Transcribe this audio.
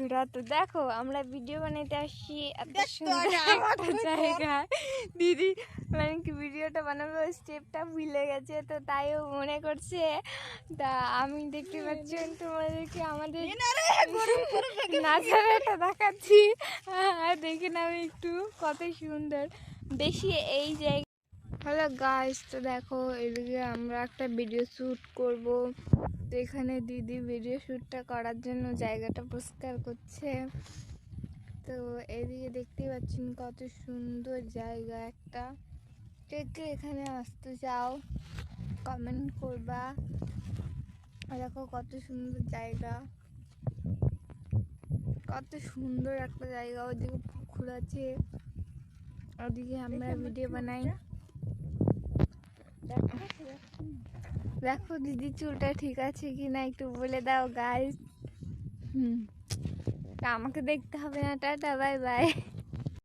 বন্ধুরা তো দেখো আমরা ভিডিও বানাইতে আসছি এত সুন্দর একটা জায়গায় দিদি মানে কি ভিডিওটা বানাবো স্টেপটা ভুলে গেছে তো তাইও মনে করছে। তা আমি দেখতে পাচ্ছি তোমাদেরকে আমাদের নাচারাটা দেখাচ্ছি। আর দেখে নাও একটু কত সুন্দর। বেশি এই জায়গা হ্যালো গাইস তো দেখো এদিকে আমরা একটা ভিডিও শ্যুট করব। তো এখানে দিদি ভিডিও শ্যুটটা করার জন্য জায়গাটা পরিষ্কার করছে। তো এদিকে দেখতে পাচ্ছেন কত সুন্দর জায়গা একটা। কে কে এখানে আসতে চাও কমেন্ট করবা। দেখো কত সুন্দর জায়গা। কত সুন্দর একটা জায়গা ওদিকে পুকুর আছে। ওদিকে আমরা ভিডিও বানাই। দেখো দিদি চুলটা ঠিক আছে কি না একটু বলে দাও গাইজ হুম। আমাকে দেখতে হবে না, টাটা বাই বাই